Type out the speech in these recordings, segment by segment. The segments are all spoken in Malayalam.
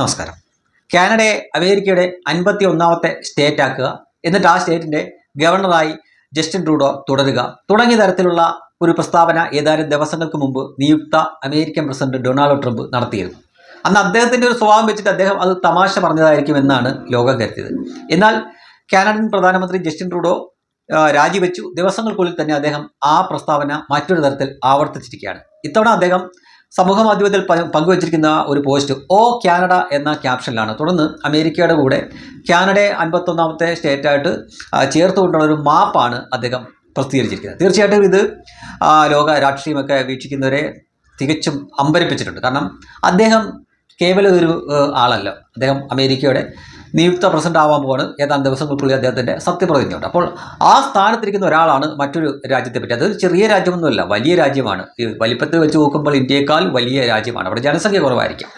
നമസ്കാരം. കാനഡയെ അമേരിക്കയുടെ അൻപത്തി ഒന്നാമത്തെ സ്റ്റേറ്റ് ആക്കുക. എന്നിട്ട് ആ സ്റ്റേറ്റിന്റെ ഗവർണറായി ജസ്റ്റിൻ ട്രൂഡോ തുടരുക. തുടങ്ങിയ തരത്തിലുള്ള ഒരു പ്രസ്താവന ഏതാനും ദിവസങ്ങൾക്ക് മുമ്പ് നിയുക്ത അമേരിക്കൻ പ്രസിഡന്റ് ഡൊണാൾഡ് ട്രംപ് നടത്തിയിരുന്നു. അന്ന് അദ്ദേഹത്തിന്റെ ഒരു സ്വഭാവം വെച്ചിട്ട് അദ്ദേഹം അത് തമാശ പറഞ്ഞതായിരിക്കും എന്നാണ് ലോകം കരുതിയത്. എന്നാൽ കാനഡൻ പ്രധാനമന്ത്രി ജസ്റ്റിൻ ട്രൂഡോ രാജിവെച്ചു. ദിവസങ്ങൾക്കുള്ളിൽ തന്നെ അദ്ദേഹം ആ പ്രസ്താവന മറ്റൊരു തരത്തിൽ ആവർത്തിച്ചിരിക്കുകയാണ്. ഇത്തവണ അദ്ദേഹം സമൂഹ മാധ്യമത്തിൽ പങ്കുവച്ചിരിക്കുന്ന ഒരു പോസ്റ്റ് ഓ കാനഡ എന്ന ക്യാപ്ഷനിലാണ്. തുടർന്ന് അമേരിക്കയുടെ കൂടെ കാനഡയെ അൻപത്തൊന്നാമത്തെ സ്റ്റേറ്റായിട്ട് ചേർത്തുകൊണ്ടുള്ള ഒരു മാപ്പാണ് അദ്ദേഹം പ്രസിദ്ധീകരിച്ചിരിക്കുന്നത്. തീർച്ചയായിട്ടും ഇത് ലോക രാഷ്ട്രീയമൊക്കെ വീക്ഷിക്കുന്നവരെ തികച്ചും അമ്പരിപ്പിച്ചിട്ടുണ്ട്. കാരണം അദ്ദേഹം കേവലം ഒരു ആളല്ല. അദ്ദേഹം അമേരിക്കയുടെ നിയുക്ത പ്രസിഡന്റ് ആവാൻ പോവാണ്. ഏതാനും ദിവസങ്ങൾക്കുള്ളിൽ അദ്ദേഹത്തിന്റെ സത്യപ്രതിജ്ഞയുണ്ട്. അപ്പോൾ ആ സ്ഥാനത്തിരിക്കുന്ന ഒരാളാണ് മറ്റൊരു രാജ്യത്തെ പറ്റി. അതൊരു ചെറിയ രാജ്യമൊന്നുമല്ല വലിയ രാജ്യമാണ്. ഈ വലിപ്പത്തിൽ വെച്ച് നോക്കുമ്പോൾ ഇന്ത്യയേക്കാൾ വലിയ രാജ്യമാണ്. അവിടെ ജനസംഖ്യ കുറവായിരിക്കും.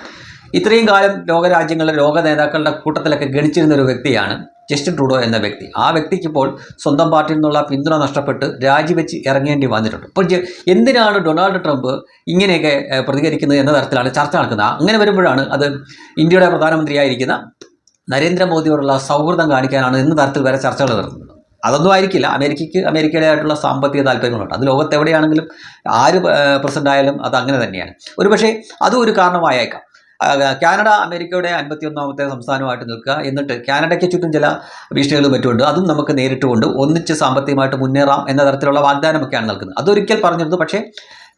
ഇത്രയും കാലം ലോകരാജ്യങ്ങളിലെ ലോക നേതാക്കളുടെ കൂട്ടത്തിലൊക്കെ ഗണിച്ചിരുന്ന ഒരു വ്യക്തിയാണ് ജസ്റ്റിൻ ട്രൂഡോ എന്ന വ്യക്തി. ആ വ്യക്തിക്ക് ഇപ്പോൾ സ്വന്തം പാർട്ടിയിൽ നിന്നുള്ള പിന്തുണ നഷ്ടപ്പെട്ട് രാജിവെച്ച് ഇറങ്ങേണ്ടി വന്നിട്ടുണ്ട്. അപ്പോൾ എന്തിനാണ് ഡൊണാൾഡ് ട്രംപ് ഇങ്ങനെയൊക്കെ പ്രതികരിക്കുന്നത് എന്ന തരത്തിലാണ് ചർച്ച നടക്കുന്നത്. അങ്ങനെ വരുമ്പോഴാണ് അത് ഇന്ത്യയുടെ പ്രധാനമന്ത്രിയായിരിക്കുന്ന നരേന്ദ്രമോദിയോടുള്ള സൗഹൃദം കാണിക്കാനാണ് ഇന്ന് തരത്തിൽ വരെ ചർച്ചകൾ നടത്തുന്നത്. അതൊന്നും ആയിരിക്കില്ല. അമേരിക്കയ്ക്ക് അമേരിക്കയുടേതായിട്ടുള്ള സാമ്പത്തിക താല്പര്യങ്ങളുണ്ട്. അത് ലോകത്ത് എവിടെയാണെങ്കിലും ആര് പ്രസിഡന്റ് ആയാലും അത് അങ്ങനെ തന്നെയാണ്. ഒരുപക്ഷെ അതും ഒരു കാരണമായേക്കാം. കാനഡ അമേരിക്കയുടെ അൻപത്തിയൊന്നാമത്തെ സംസ്ഥാനമായിട്ട് നിൽക്കുക. എന്നിട്ട് കാനഡയ്ക്ക് ചുറ്റും ചില ഭീഷണികളും മറ്റുമുണ്ട്. അതും നമുക്ക് നേരിട്ടുകൊണ്ട് ഒന്നിച്ച് സാമ്പത്തികമായിട്ട് മുന്നേറാം എന്ന തരത്തിലുള്ള വാഗ്ദാനമൊക്കെയാണ് നൽകുന്നത്. അതൊരിക്കൽ പറഞ്ഞിരുന്നു. പക്ഷേ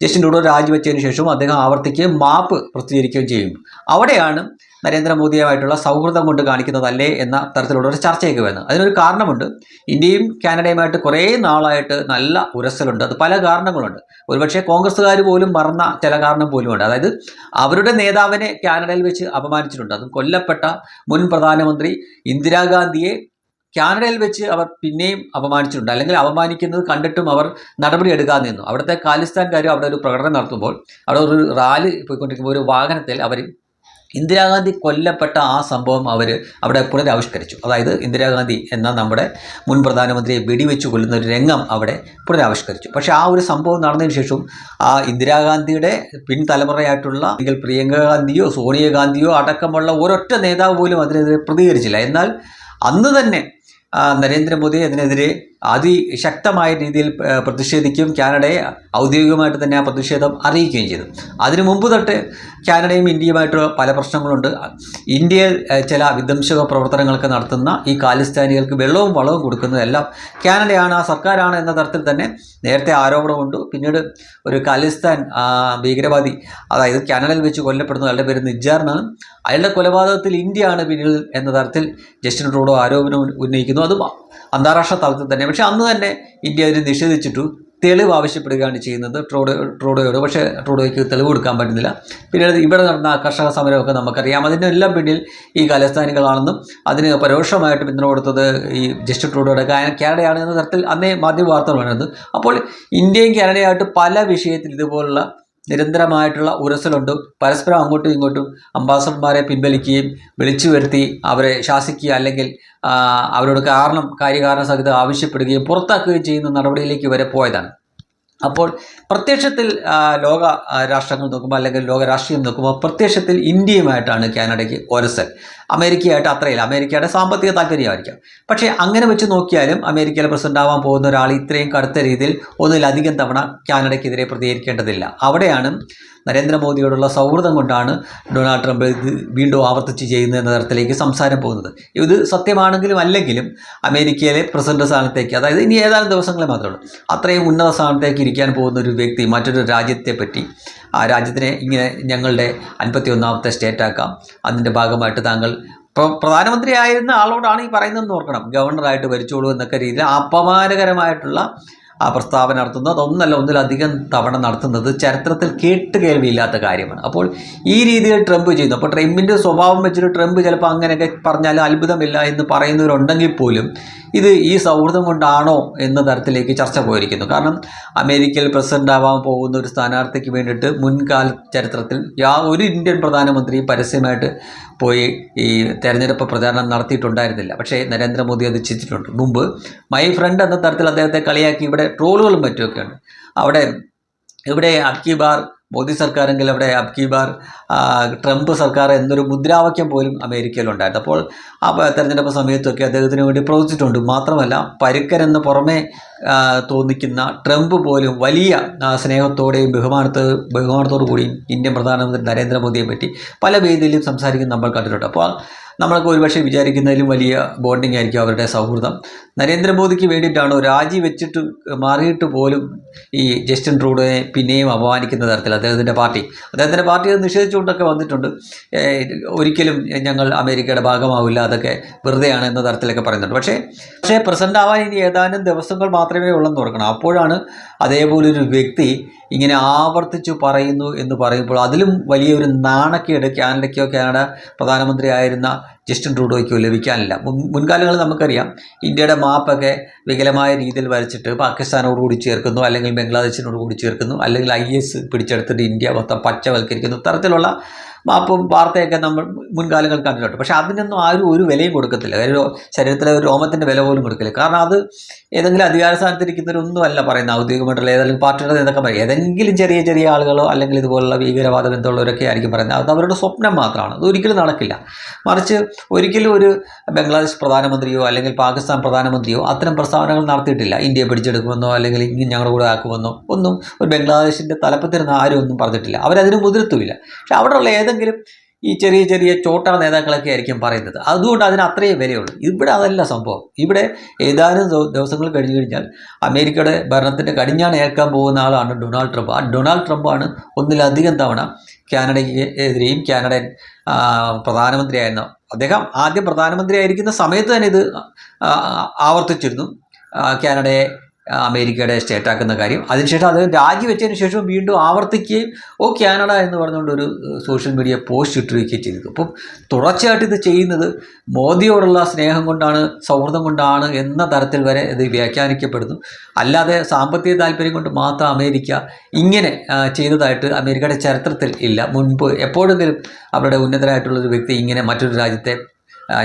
ജസ്റ്റിൻ ട്രൂഡോ രാജിവെച്ചതിന് ശേഷം അദ്ദേഹം ആവർത്തിക്കുകയും മാപ്പ് പ്രസിദ്ധീകരിക്കുകയും ചെയ്യും അവിടെയാണ് നരേന്ദ്രമോദിയുമായിട്ടുള്ള സൗഹൃദം കൊണ്ട് കാണിക്കുന്നതല്ലേ എന്ന തരത്തിലുള്ള ഒരു ചർച്ചയൊക്കെ വരുന്നത് അതിനൊരു കാരണമുണ്ട്. ഇന്ത്യയും കാനഡയുമായിട്ട് കുറേ നാളായിട്ട് നല്ല ഉരസലുണ്ട്. അത് പല കാരണങ്ങളുണ്ട്. ഒരുപക്ഷെ കോൺഗ്രസ്സുകാർ പോലും മറന്ന ചില കാരണം പോലുമുണ്ട്. അതായത് അവരുടെ നേതാവിനെ കാനഡയിൽ വെച്ച് അപമാനിച്ചിട്ടുണ്ട്. അതും കൊല്ലപ്പെട്ട മുൻ പ്രധാനമന്ത്രി ഇന്ദിരാഗാന്ധിയെ കാനഡയിൽ വെച്ച് അവർ പിന്നെയും അപമാനിച്ചിട്ടുണ്ട്. അല്ലെങ്കിൽ അപമാനിക്കുന്നത് കണ്ടിട്ടും അവർ നടപടി എടുക്കാതെ നിന്നു. അവിടുത്തെ ഖാലിസ്ഥാൻകാർ അവിടെ ഒരു പ്രകടനം നടത്തുമ്പോൾ അവിടെ ഒരു റാലി പോയിക്കൊണ്ടിരിക്കുമ്പോൾ ഒരു വാഹനത്തിൽ അവർ ഇന്ദിരാഗാന്ധി കൊല്ലപ്പെട്ട ആ സംഭവം അവർ അവിടെ പുനരാവിഷ്കരിച്ചു അതായത് ഇന്ദിരാഗാന്ധി എന്ന നമ്മുടെ മുൻ പ്രധാനമന്ത്രിയെ വെടിവെച്ച് കൊല്ലുന്ന ഒരു രംഗം അവിടെ പുനരാവിഷ്കരിച്ചു പക്ഷേ ആ ഒരു സംഭവം നടന്നതിന് ശേഷം ആ ഇന്ദിരാഗാന്ധിയുടെ പിൻതലമുറയായിട്ടുള്ള അല്ലെങ്കിൽ പ്രിയങ്ക ഗാന്ധിയോ സോണിയാഗാന്ധിയോ അടക്കമുള്ള ഒരൊറ്റ നേതാവ് പോലും അതിനെതിരെ പ്രതികരിച്ചില്ല. എന്നാൽ അന്ന് തന്നെ നരേന്ദ്രമോദി അതിനെതിരെ അതിശക്തമായ രീതിയിൽ പ്രതിഷേധിക്കും. കാനഡയെ ഔദ്യോഗികമായിട്ട് തന്നെ ആ പ്രതിഷേധം അറിയിക്കുകയും ചെയ്തു. അതിനു മുമ്പ് തൊട്ട് കാനഡയും ഇന്ത്യയുമായിട്ട് പല പ്രശ്നങ്ങളുണ്ട്. ഇന്ത്യയിൽ ചില വിധ്വംസക പ്രവർത്തനങ്ങളൊക്കെ നടത്തുന്ന ഈ കാലിസ്ഥാനികൾക്ക് വെള്ളവും വളവും കൊടുക്കുന്നതെല്ലാം കാനഡയാണ് ആ സർക്കാരാണ് എന്ന തരത്തിൽ തന്നെ നേരത്തെ ആരോപണമുണ്ട്. പിന്നീട് ഒരു കാലിസ്ഥാൻ ഭീകരവാദി അതായത് കാനഡയിൽ വെച്ച് കൊല്ലപ്പെടുന്ന അയാളുടെ പേര് നിജാറിനാണ് അയാളുടെ കൊലപാതകത്തിൽ ഇന്ത്യയാണ് പിന്നിൽ എന്ന തരത്തിൽ ജസ്റ്റിൻ ട്രൂഡോ ആരോപണം ഉന്നയിക്കുന്നു. അതും അന്താരാഷ്ട്ര തലത്തിൽ തന്നെ. പക്ഷേ അന്ന് തന്നെ ഇന്ത്യ അതിന് നിഷേധിച്ചിട്ടു. തെളിവ് ആവശ്യപ്പെടുകയാണ് ചെയ്യുന്നത് ട്രോഡോ ട്രോഡോയോട്. പക്ഷേ ട്രോഡോയ്ക്ക് തെളിവ് കൊടുക്കാൻ പറ്റുന്നില്ല. പിന്നീട് ഇവിടെ നടന്ന കർഷക സമരമൊക്കെ നമുക്കറിയാം. അതിന്റെ എല്ലാം പിന്നിൽ ഈ ഖാലിസ്ഥാനികളാണെന്നും അതിന് പരോക്ഷമായിട്ട് പിന്തുണ കൊടുത്തത് ഈ ജസ്റ്റ് ട്രോഡോയുടെ കാനഡയാണ് എന്ന തരത്തിൽ അന്നേ മാധ്യമ വാർത്തകൾ വരുന്നത് അപ്പോൾ ഇന്ത്യയും കാനഡയായിട്ട് പല വിഷയത്തിൽ ഇതുപോലുള്ള നിരന്തരമായിട്ടുള്ള ഉരസലുണ്ട്. പരസ്പരം അങ്ങോട്ടും ഇങ്ങോട്ടും അംബാസഡർമാരെ പിൻവലിക്കുകയും വിളിച്ചു വരുത്തി അവരെ ശാസിക്കുക അല്ലെങ്കിൽ അവരോട് കാരണം കാര്യകാരണ സഹിതം ആവശ്യപ്പെടുകയും പുറത്താക്കുകയും ചെയ്യുന്ന നടപടിയിലേക്ക് വരെ പോയതാണ്. അപ്പോൾ പ്രത്യക്ഷത്തിൽ ലോക രാഷ്ട്രങ്ങൾ നോക്കുമ്പോൾ അല്ലെങ്കിൽ ലോക രാഷ്ട്രീയം നോക്കുമ്പോൾ പ്രത്യക്ഷത്തിൽ ഇന്ത്യയുമായിട്ടാണ് കാനഡയ്ക്ക് ഒരസൽ. അമേരിക്കയായിട്ട് അത്രയില്ല. അമേരിക്കയുടെ സാമ്പത്തിക താല്പര്യമായിരിക്കാം. പക്ഷേ അങ്ങനെ വെച്ച് നോക്കിയാലും അമേരിക്കയിലെ പ്രസിഡന്റ് ആവാൻ പോകുന്ന ഒരാൾ ഇത്രയും കടുത്ത രീതിയിൽ ഒന്നിലധികം തവണ കാനഡയ്ക്കെതിരെ പ്രതികരിക്കേണ്ടതില്ല. അവിടെയാണ് നരേന്ദ്രമോദിയോടുള്ള സൗഹൃദം കൊണ്ടാണ് ഡൊണാൾഡ് ട്രംപ് ഇത് വീണ്ടും ആവർത്തിച്ച് ചെയ്യുന്നത് എന്ന തരത്തിലേക്ക് സംസാരം പോകുന്നത്. ഇത് സത്യമാണെങ്കിലും അല്ലെങ്കിലും അമേരിക്കയിലെ പ്രസിഡന്റ് സ്ഥാനത്തേക്ക് അതായത് ഇനി ഏതാനും ദിവസങ്ങളെ മാത്രമേ ഉള്ളൂ. അത്രയും ഉന്നത സ്ഥാനത്തേക്ക് ഇരിക്കാൻ പോകുന്ന ഒരു വ്യക്തി മറ്റൊരു രാജ്യത്തെ പറ്റി ആ രാജ്യത്തിനെ ഇങ്ങനെ ഞങ്ങളുടെ അൻപത്തി ഒന്നാമത്തെ സ്റ്റേറ്റ് ആക്കാം. അതിന്റെ ഭാഗമായിട്ട് താങ്കൾ ഇപ്പോൾ പ്രധാനമന്ത്രി ആയിരുന്ന ആളോടാണ് ഈ പറയുന്നതെന്ന് ഓർക്കണം. ഗവർണറായിട്ട് ഭരിച്ചോളൂ എന്നൊക്കെ രീതിയിൽ അപമാനകരമായിട്ടുള്ള ആ പ്രസ്താവന നടത്തുന്നത് ഒന്നല്ല ഒന്നിലധികം തവണ നടത്തുന്നത് ചരിത്രത്തിൽ കേട്ട് കേൾവിയില്ലാത്ത കാര്യമാണ്. അപ്പോൾ ഈ രീതിയിൽ ട്രംപ് ചെയ്യുന്നു. അപ്പോൾ ട്രംപിന്റെ സ്വഭാവം വെച്ചിട്ട് ട്രംപ് ചിലപ്പോൾ അങ്ങനെയൊക്കെ പറഞ്ഞാൽ അത്ഭുതമില്ല എന്ന് പറയുന്നവരുണ്ടെങ്കിൽ പോലും ഇത് ഈ സൗഹൃദം കൊണ്ടാണോ എന്ന തരത്തിലേക്ക് ചർച്ച പോയിരിക്കുന്നു. കാരണം അമേരിക്കയിൽ പ്രസിഡന്റ് ആവാൻ പോകുന്ന ഒരു സ്ഥാനാർത്ഥിക്ക് വേണ്ടിയിട്ട് മുൻകാല ചരിത്രത്തിൽ യാ ഒരു ഇന്ത്യൻ പ്രധാനമന്ത്രി പരസ്യമായിട്ട് പോയി ഈ തെരഞ്ഞെടുപ്പ് പ്രചാരണം നടത്തിയിട്ടുണ്ടായിരുന്നില്ല. പക്ഷേ നരേന്ദ്രമോദി അത് ചെയ്തിട്ടുണ്ട്. മുമ്പ് മൈ ഫ്രണ്ട് എന്ന തരത്തിൽ അദ്ദേഹത്തെ കളിയാക്കി. ഇവിടെ ട്രോളുകളും മറ്റുമൊക്കെയുണ്ട്. അവിടെ ഇവിടെ അബ്കി ബാർ മോദി സർക്കാരെങ്കിൽ അവിടെ അബ്കി ബാർ ട്രംപ് സർക്കാർ എന്നൊരു മുദ്രാവാക്യം പോലും അമേരിക്കയിലുണ്ടായിരുന്നു. അപ്പോൾ ആ തെരഞ്ഞെടുപ്പ് സമയത്തൊക്കെ അദ്ദേഹത്തിന് വേണ്ടി പ്രവർത്തിച്ചിട്ടുണ്ട്. മാത്രമല്ല പരുക്കരെന്ന് പുറമേ തോന്നിക്കുന്ന ട്രംപ് പോലും വലിയ സ്നേഹത്തോടെയും ബഹുമാനത്തോ ബഹുമാനത്തോടു കൂടിയും ഇന്ത്യൻ പ്രധാനമന്ത്രി നരേന്ദ്രമോദിയെ പറ്റി പല വേദിയിലും സംസാരിക്കുന്നത് നമ്മൾ കണ്ടിട്ടുണ്ട്. അപ്പോൾ നമ്മളൊക്കെ ഒരുപക്ഷെ വിചാരിക്കുന്നതിലും വലിയ ബോണ്ടിങ് ആയിരിക്കും അവരുടെ സൗഹൃദം. നരേന്ദ്രമോദിക്ക് വേണ്ടിയിട്ടാണോ രാജി വെച്ചിട്ട് മാറിയിട്ട് പോലും ഈ ജസ്റ്റിൻ ട്രൂഡോയെ പിന്നെയും അപമാനിക്കുന്ന തരത്തിൽ അദ്ദേഹത്തിന്റെ പാർട്ടി? അദ്ദേഹത്തിന്റെ പാർട്ടി നിഷേധിച്ചുകൊണ്ടൊക്കെ വന്നിട്ടുണ്ട്. ഒരിക്കലും ഞങ്ങൾ അമേരിക്കയുടെ ഭാഗമാവില്ല അതൊക്കെ വെറുതെയാണ് എന്ന തരത്തിലൊക്കെ പറയുന്നുണ്ട്. പക്ഷേ പക്ഷേ പ്രസന്റ് ആവാൻ ഇനി ഏതാനും ദിവസങ്ങൾ മാത്രമേ ഉള്ളെന്ന് ഓർക്കണം. അപ്പോഴാണ് അതേപോലൊരു വ്യക്തി ഇങ്ങനെ ആവർത്തിച്ചു പറയുന്നു എന്ന് പറയുമ്പോൾ അതിലും വലിയൊരു നാണക്കേട് കാനഡയ്ക്കോ കാനഡ പ്രധാനമന്ത്രിയായിരുന്ന ജസ്റ്റിൻ ട്രൂഡോയ്ക്കോ ലഭിക്കാനില്ല. മുൻ മുൻകാലങ്ങളിൽ നമുക്കറിയാം ഇന്ത്യയുടെ മാപ്പൊക്കെ വികലമായ രീതിയിൽ വരച്ചിട്ട് പാകിസ്ഥാനോട് കൂടി ചേർക്കുന്നു അല്ലെങ്കിൽ ബംഗ്ലാദേശിനോട് കൂടി ചേർക്കുന്നു അല്ലെങ്കിൽ ഐ എസ് പിടിച്ചെടുത്തിട്ട് ഇന്ത്യ മൊത്തം പച്ചവൽക്കരിക്കുന്നു. ഇത്തരത്തിലുള്ള മാപ്പും വാർത്തയൊക്കെ നമ്മൾ മുൻകാലങ്ങൾ കണ്ടിട്ടുണ്ട്. പക്ഷേ അതിനൊന്നും ആരും ഒരു വിലയും കൊടുക്കത്തില്ല. ഒരു ശരീരത്തിലെ ഒരു രോമത്തിന്റെ വില പോലും കൊടുക്കില്ല കാരണം അത് ഏതെങ്കിലും അധികാര സ്ഥാനത്തിരിക്കുന്നവരൊന്നും അല്ല പറയുന്നത്. ഔദ്യോഗികമായിട്ടുള്ള ഏതെങ്കിലും പാർട്ടിയുടെ നേതാക്കം പറയും. ഏതെങ്കിലും ചെറിയ ചെറിയ ആളുകളോ അല്ലെങ്കിൽ ഇതുപോലുള്ള ഭീകരവാദ ബന്ധമുള്ളവരൊക്കെ ആയിരിക്കും പറയുന്നത്. അത് അവരുടെ സ്വപ്നം മാത്രമാണ്. അത് ഒരിക്കലും നടക്കില്ല. മറിച്ച് ഒരിക്കലും ഒരു ബംഗ്ലാദേശ് പ്രധാനമന്ത്രിയോ അല്ലെങ്കിൽ പാകിസ്ഥാൻ പ്രധാനമന്ത്രിയോ അത്തരം പ്രസ്താവനകൾ നടത്തിയിട്ടില്ല. ഇന്ത്യയെ പിടിച്ചെടുക്കുമെന്നോ അല്ലെങ്കിൽ ഇങ്ങനെ ഞങ്ങളുടെ കൂടെ ആക്കുമെന്നോ ഒന്നും ഒരു ബംഗ്ലാദേശിന്റെ തലപ്പത്തിരുന്ന ആരും ഒന്നും പറഞ്ഞിട്ടില്ല. അവരതിന് മുതിർത്തുമില്ല. പക്ഷെ അവിടെയുള്ള ഏതെങ്കിലും ഈ ചെറിയ ചെറിയ ചോട്ടാ നേതാക്കളൊക്കെ ആയിരിക്കും പറയുന്നത്. അതുകൊണ്ട് അതിന് അത്രയും വിലയുള്ളൂ. ഇവിടെ അതല്ല സംഭവം. ഇവിടെ ഏതാനും ദിവസങ്ങൾ കഴിഞ്ഞു കഴിഞ്ഞാൽ അമേരിക്കയുടെ ഭരണത്തിന്റെ കടിഞ്ഞാണ് ഏൽക്കാൻ പോകുന്ന ആളാണ് ഡൊണാൾഡ് ട്രംപ്. ആ ഡൊണാൾഡ് ട്രംപാണ് ഒന്നിലധികം തവണ കാനഡയ്ക്ക് എതിരെയും കാനഡൻ പ്രധാനമന്ത്രിയായിരുന്ന അദ്ദേഹം ആദ്യം പ്രധാനമന്ത്രി ആയിരിക്കുന്ന സമയത്ത് തന്നെ ഇത് ആവർത്തിച്ചിരുന്നു. കാനഡയെ അമേരിക്കയുടെ സ്റ്റേറ്റ് ആക്കുന്ന കാര്യം. അതിനുശേഷം അദ്ദേഹം രാജിവെച്ചതിന് ശേഷം വീണ്ടും ആവർത്തിക്കുകയും ഓ കാനഡ എന്ന് പറഞ്ഞുകൊണ്ട് ഒരു സോഷ്യൽ മീഡിയ പോസ്റ്റ് ഇട്ടിരിക്കുകയും ചെയ്തു അപ്പം തുടർച്ചയായിട്ട് ഇത് ചെയ്യുന്നത് മോദിയോടുള്ള സ്നേഹം കൊണ്ടാണ് സൗഹൃദം കൊണ്ടാണ് എന്ന തരത്തിൽ വരെ ഇത് വ്യാഖ്യാനിക്കപ്പെടുന്നു. അല്ലാതെ സാമ്പത്തിക താല്പര്യം കൊണ്ട് മാത്രം അമേരിക്ക ഇങ്ങനെ ചെയ്തതായിട്ട് അമേരിക്കയുടെ ചരിത്രത്തിൽ ഇല്ല. മുൻപ് എപ്പോഴെങ്കിലും അവരുടെ ഉന്നതരായിട്ടുള്ളൊരു വ്യക്തി ഇങ്ങനെ മറ്റൊരു രാജ്യത്തെ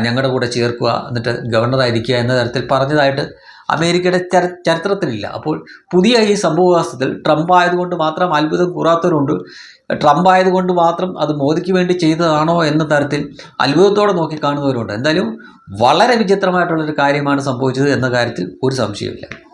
ഞങ്ങളുടെ കൂടെ ചേർക്കുക എന്നിട്ട് ഗവർണറായിരിക്കുക എന്ന തരത്തിൽ പറഞ്ഞതായിട്ട് അമേരിക്കയുടെ ചര ചരിത്രത്തിലില്ല. അപ്പോൾ പുതിയ ഈ സംഭവവാസത്തിൽ ട്രംപ് ആയതുകൊണ്ട് മാത്രം അത്ഭുതം കൂറാത്തവരുണ്ട്. ട്രംപ് ആയതുകൊണ്ട് മാത്രം അത് മോദിക്ക് വേണ്ടി ചെയ്തതാണോ എന്ന തരത്തിൽ അത്ഭുതത്തോടെ നോക്കി കാണുന്നവരുണ്ട്. എന്തായാലും വളരെ വിചിത്രമായിട്ടുള്ളൊരു കാര്യമാണ് സംഭവിച്ചത് എന്ന കാര്യത്തിൽ ഒരു സംശയമില്ല